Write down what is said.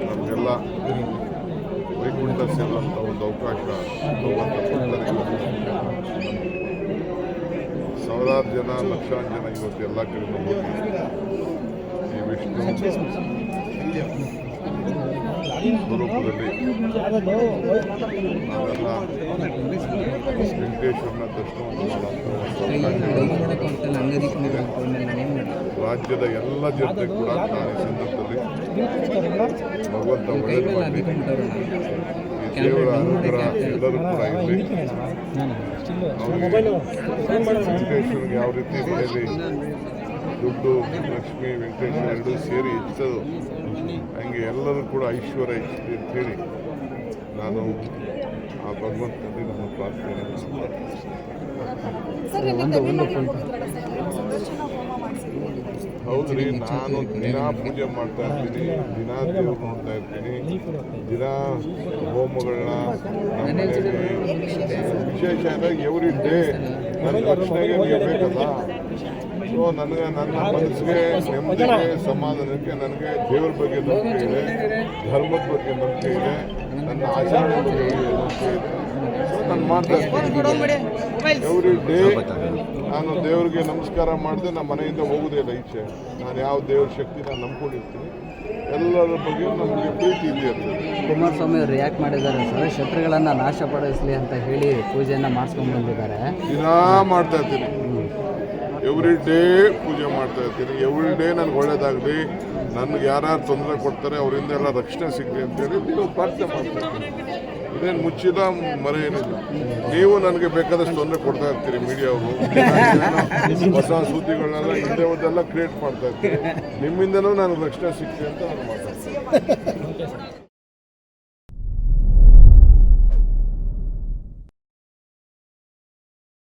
ನಮಗೆಲ್ಲ ವೈಕುಂಠ ಸೇರುವಂಥ ಒಂದು ಅವಕಾಶ ಸಾವಿರಾರು ಜನ ಲಕ್ಷಾಂತರ ಜನ ಇವತ್ತು ಎಲ್ಲ ಕಡೆ ಹೋಗಿ ಈ ವಿಷ್ಣು ಸ್ವರೂಪದಲ್ಲಿ ನಾವೆಲ್ಲ ವೆಂಕಟೇಶ್ವರನ ದರ್ಶನವನ್ನು ಮಾಡುವಂಥ ರಾಜ್ಯದ ಎಲ್ಲ ಜನತೆ ಕೂಡ ನಾನು ಈ ಸಂದರ್ಭದಲ್ಲಿ ಭಗವಂತ ಒಳ್ಳೆಯದು ಮಾಡಿ ಈ ದೇವರ ಅನುಗ್ರಹ ಎಲ್ಲರೂ ಕೂಡ ಇರಲಿ. ಸಿದ್ದೇಶ್ವರಿಗೆ ಯಾವ ರೀತಿ ಮನೆಯಲ್ಲಿ ದುಡ್ಡು ಲಕ್ಷ್ಮಿ ವೆಂಕಟೇಶ್ವರ ಎರಡೂ ಸೇರಿ ಹೆಚ್ಚೋದು ಹಂಗೆ ಎಲ್ಲರೂ ಕೂಡ ಐಶ್ವರ್ಯ ಹೆಚ್ಚಲಿ ಅಂತೇಳಿ ನಾನು ಆ ಭಗವಂತನಲ್ಲಿ ನಾನು ಪ್ರಾರ್ಥನೆ ಒಂದು ಸರ್ ಹೌದ್ರಿ ನಾನು ದಿನ ಪೂಜೆ ಮಾಡ್ತಾ ಇರ್ತೀನಿ ದಿನ ದೇವ್ರು ನೋಡ್ತಾ ಇರ್ತೀನಿ ದಿನ ಹೋಮಗಳನ್ನ ವಿಶೇಷ ಅಂದ್ರೆ ಎವ್ರಿ ಡೇ ನನ್ನ ರಕ್ಷಣೆಗೆ ಬೇಕಲ್ಲ? ಸೊ ನನಗೆ ನನ್ನ ಮನಸ್ಸಿಗೆ ನೆಮ್ಮದಿಗೆ ಸಮಾಧಾನಕ್ಕೆ ನನಗೆ ದೇವ್ರ ಬಗ್ಗೆ ನಂಬಿಕೆ ಇದೆ ಧರ್ಮದ ಬಗ್ಗೆ ನಂಬಿಕೆ ಇದೆ ನನ್ನ ಆಚರಣೆ ಬಗ್ಗೆ ನಂಬಿಕೆ ಇದೆ. ಸೊ ನಾನು ಮಾಡ್ತಾ ಇರ್ತೀನಿ ಎವ್ರಿ ಡೇ ನಾನು ದೇವರಿಗೆ ನಮಸ್ಕಾರ ಮಾಡಿದೆ ನಮ್ಮ ಮನೆಯಿಂದ ಹೋಗೋದೇ ಇಲ್ಲ ಈಚೆ. ನಾನು ಯಾವ ದೇವ್ರ ಶಕ್ತಿ ನಾನು ನಂಬ್ಕೊಂಡಿರ್ತೀನಿ. ಎಲ್ಲರ ಬಗ್ಗೆ ನಮಗೆ ಪ್ರೀತಿ ಇದೆ ಕುಮಾರಸ್ವಾಮಿ ಅವರು ರಿಯಾಕ್ಟ್ ಮಾಡಿದ್ದಾರೆ. ಸರ್ ಶತ್ರುಗಳನ್ನು ನಾಶಪಡಿಸಲಿ ಅಂತ ಹೇಳಿ ಪೂಜೆಯನ್ನು ಮಾಡಿಸ್ಕೊಂಡು ಬಂದಿದ್ದಾರೆ. ದಿನ ಮಾಡ್ತಾ ಇರ್ತೀನಿ. ಎವ್ರಿ ಡೇ ಪೂಜೆ ಮಾಡ್ತಾ ಇರ್ತೀನಿ. ಎವ್ರಿ ಡೇ ನನಗೆ ಒಳ್ಳೇದಾಗಲಿ. ನನಗೆ ಯಾರ್ಯಾರು ತೊಂದರೆ ಕೊಡ್ತಾರೆ, ಅವರಿಂದ ಎಲ್ಲ ರಕ್ಷಣೆ ಸಿಗಲಿ ಅಂತೇಳಿ ನೀವು ಪ್ರಾರ್ಥನೆ ಮಾಡ್ತೀನಿ ಇದೇನು ಮುಚ್ಚಿದ ಮರೆ ಏನಿಲ್ಲ. ನೀವು ನನಗೆ ಬೇಕಾದಷ್ಟು ತೊಂದರೆ ಕೊಡ್ತಾ ಇರ್ತೀರಿ ಮೀಡಿಯಾವರು ಹೊಸ ಸುದ್ದಿಗಳನ್ನೆಲ್ಲ ಹೋದೆಲ್ಲ ಕ್ರಿಯೇಟ್ ಮಾಡ್ತಾ ಇರ್ತೀರಿ ನಿಮ್ಮಿಂದನೂ ನನಗೆ ರಕ್ಷಣೆ ಸಿಗ್ತೀನಿ ಅಂತ ನಾನು ಮಾತಾಡ್ತೀನಿ.